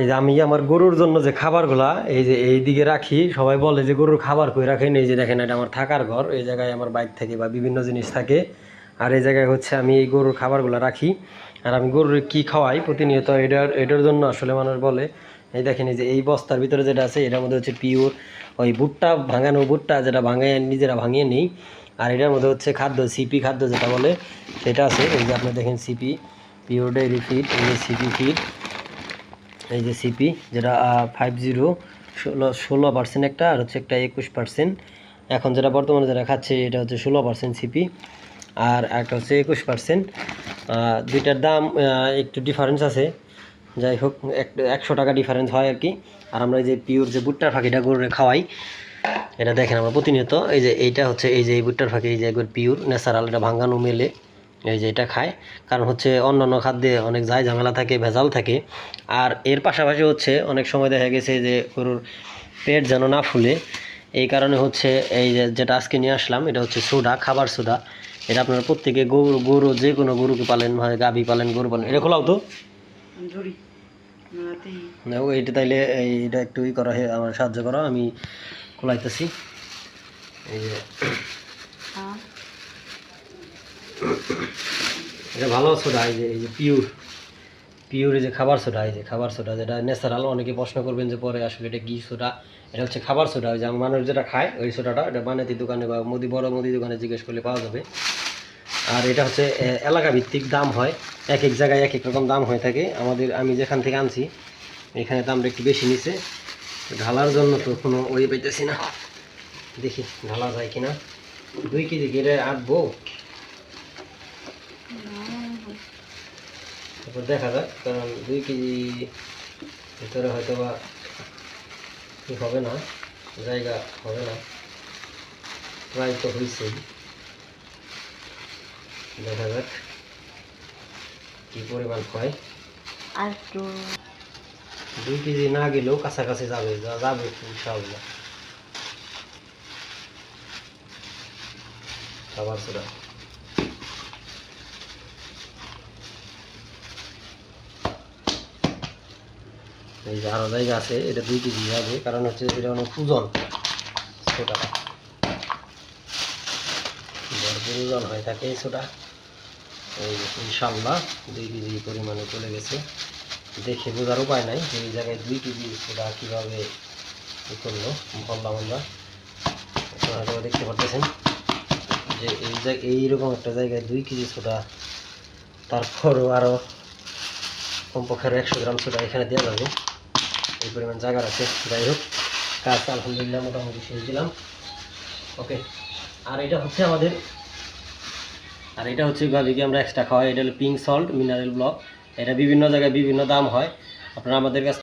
এই যে আমি আমার গরুর জন্য যে খাবারগুলা, এই যে এই দিকে রাখি, সবাই বলে যে গরুর খাবার কই রাখেন? এই যে দেখেন, এটা আমার থাকার ঘর, এই জায়গায় আমার বাইক থাকে বা বিভিন্ন জিনিস থাকে। আর এই জায়গায় হচ্ছে আমি এই গরুর খাবারগুলো রাখি। আর আমি গরুর কি খাওয়াই প্রতিনিয়ত, এটার এটার জন্য আসলে মানুষ বলে, এই দেখেন, এই যে এই বস্তার ভিতরে যেটা আছে, এটার মধ্যে হচ্ছে পিওর, ওই ভুট্টা ভাঙানো ভুট্টা যেটা ভাঙিয়ে নিজেরা ভাঙিয়ে নিই। আর এটার মধ্যে হচ্ছে খাদ্য, সিপি খাদ্য যেটা বলে, সেটা আছে। এই যে আপনি দেখেন, সিপি, পিওর ডেইরি ফিড, এই সিপি ফিড। এই যে সিপি যেটা ফাইভ জিরো ষোলো ষোলো পার্সেন্ট একটা আর হচ্ছে একটা একুশ পার্সেন্ট এখন যেটা বর্তমানে যেটা খাচ্ছে, এটা হচ্ছে ষোলো পার্সেন্ট সিপি আর একটা হচ্ছে একুশ পার্সেন্ট দুইটার দাম একটু ডিফারেন্স আছে। যাই হোক, এক- একশো টাকা ডিফারেন্স হয় আর কি। আর আমরা এই যে পিওর যে ভুট্টার ফাঁকিটা গরুরে খাওয়াই। এটা দেখেন আমরা প্রতিনিয়ত, এই যে এইটা হচ্ছে, এই যে এই ভুট্টার ফাঁকি, এই যে একবার পিওর ন্যাচারাল এটা ভাঙানো মেলে। এই যে এটা খায়। কারণ হচ্ছে অন্যান্য খাদ্যে অনেক যাই ঝামেলা থাকে ভেজাল থাকে। আর এর পাশাপাশি হচ্ছে অনেক সময় দেখা গেছে যে গরুর পেট যেন না ফুলে। এই কারণে হচ্ছে এই যে যেটা আজকে নিয়ে আসলাম এটা হচ্ছে সোডা খাবার সোডা। এটা আপনারা প্রত্যেকে গরু গরু যে কোনো গরুকে পালেন হয় গাভি পালেন গরু পালেন এটা খোলাও তো। এইটা তাইলে এইটা একটু ই করা আমার সাহায্য করো আমি খোলাইতেছি। এই যে এটা ভালো সোডা এই যে এই যে পিওর পিওর এই যে খাবার সোডা এই যে খাবার সোডা যেটা ন্যাচারাল অনেকে প্রশ্ন করবেন যে পরে আসলে এটা কি সোডা এটা হচ্ছে খাবার সোডা ওই যে মানুষ যেটা খায়, ওই সোডাটা এটা বানাতি দোকানে বা মুদি, বড় মুদি দোকানে জিজ্ঞেস করলে পাওয়া যাবে। আর এটা হচ্ছে এলাকা ভিত্তিক দাম হয়। এক এক জায়গায় এক এক রকম দাম হয়ে থাকে। আমাদের, আমি যেখান থেকে আনছি, এখানে দামটা একটু বেশি নিছে। ঢালার জন্য তো কোনো ওই পাইতেছি না। দেখি, ঢালা যায় কিনা। দুই কেজি কেটে আটবো। তারপর দেখা যাক কারণ দুই কেজি ভিতরে হয়তো বা হবে না জায়গা হবে না। প্রায় তো হয়েছেই দেখা যাক কি পরিমাণ হয়। আর একটু দুই কেজি না গেলেও কাছাকাছি যাবে যা যাবে ইনশাআল্লাহ। খাবার এই যে আরও জায়গা আছে, এটা দুই কেজি যাবে কারণ হচ্ছে এটা অনেক ওজন ছোটাটা ভরপুর ওজন হয়ে থাকে এই ছোটা। এই ইনশাল্লাহ দুই কেজি পরিমাণে চলে গেছে। দেখে বোঝার উপায় নাই যে এই জায়গায় দুই কেজি সোডা কীভাবে ই করল, বললাম আমরা। আপনারা দেখতে পাচ্ছেন যে এই জায়গায় এইরকম একটা জায়গায় দুই কেজি সোডা তারপরও আরও কমপক্ষে আরও একশো গ্রাম সোডা এখানে দেওয়া যাবে। এই পরিমাণ জায়গা আছে যাই হোক। কাজ আলহামদুলিল্লাহ মোটামুটি শেষ দিলাম। ওকে আর এটা হচ্ছে আমাদের, আর এটা হচ্ছে গাভিকে আমরা এক্সট্রা খাওয়াই, এটা হলো পিঙ্ক সল্ট মিনারেল ব্লক এটা বিভিন্ন জায়গায় বিভিন্ন দাম হয়। আপনারা আমাদের কাছ